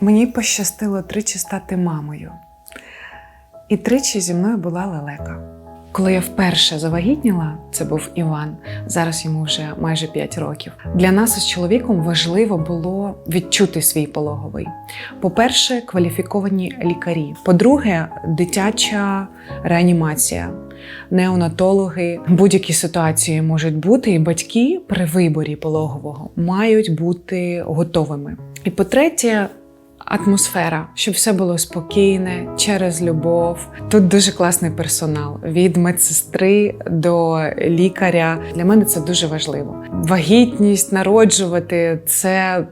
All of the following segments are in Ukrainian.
Мені пощастило тричі стати мамою. І тричі зі мною була лелека. Коли я вперше завагітніла, це був Іван. Зараз йому вже майже 5 років. Для нас із чоловіком важливо було відчути свій пологовий. По-перше, кваліфіковані лікарі. По-друге, дитяча реанімація. Неонатологи будь-які ситуації можуть бути, і батьки при виборі пологового мають бути готовими. І по-третє, атмосфера, щоб все було спокійне, через любов. Тут дуже класний персонал від медсестри до лікаря. Для мене це дуже важливо. Вагітність, народжувати це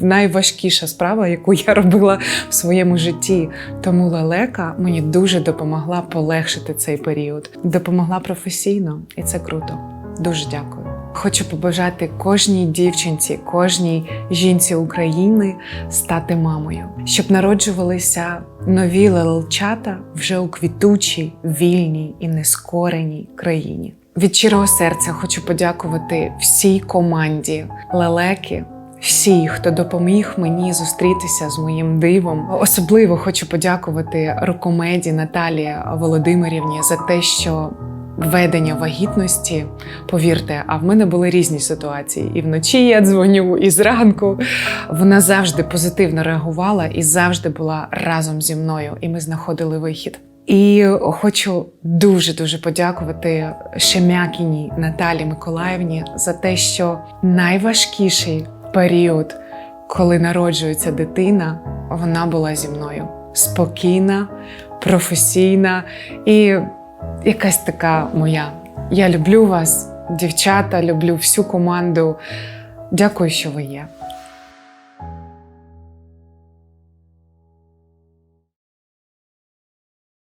найважкіша справа, яку я робила в своєму житті. Тому лелека мені дуже допомогла полегшити цей період. Допомогла професійно, і це круто. Дуже дякую. Хочу побажати кожній дівчинці, кожній жінці України стати мамою, щоб народжувалися нові лелчата вже у квітучій, вільній і нескореній країні. Від щирого серця хочу подякувати всій команді лелеки. Всі, хто допоміг мені зустрітися з моїм дивом, особливо хочу подякувати рукомеді Наталії Володимирівні за те, що ведення вагітності, повірте, а в мене були різні ситуації. І вночі я дзвоню, і зранку вона завжди позитивно реагувала і завжди була разом зі мною, і ми знаходили вихід. І хочу дуже дуже подякувати Шемякіній Наталі Миколаївні за те, що найважкіший період, коли народжується дитина, вона була зі мною спокійна, професійна і якась така моя. Я люблю вас, дівчата, люблю всю команду. Дякую, що ви є.